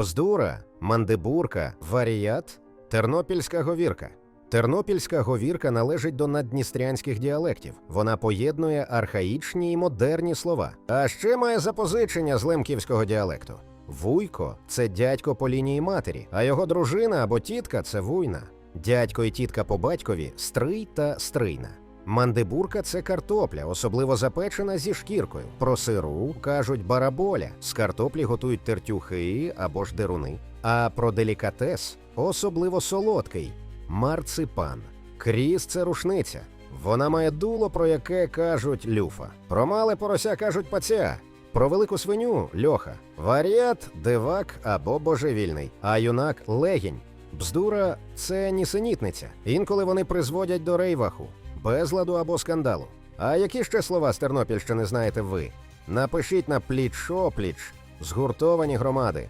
Бздура, мандибурка, варіат, тернопільська говірка. Тернопільська говірка належить до наддністрянських діалектів. Вона поєднує архаїчні і модерні слова. А ще має запозичення з лемківського діалекту. Вуйко це дядько по лінії матері, а його дружина або тітка це вуйна. Дядько і тітка по батькові стрий та стрийна. Мандибурка це картопля, особливо запечена зі шкіркою. Про сиру кажуть бараболя. З картоплі готують тертюхи або ж деруни. А про делікатес особливо солодкий марципан. Кріс це рушниця. Вона має дуло, про яке кажуть люфа. Про мале порося кажуть паця. Про велику свиню льоха. Варіат дивак або божевільний, а юнак легінь. Бздура це нісенітниця. Інколи вони призводять до рейваху, безладу або скандалу. А які ще слова з Тернопільщини знаєте ви? Напишіть на пліч-опліч згуртовані громади.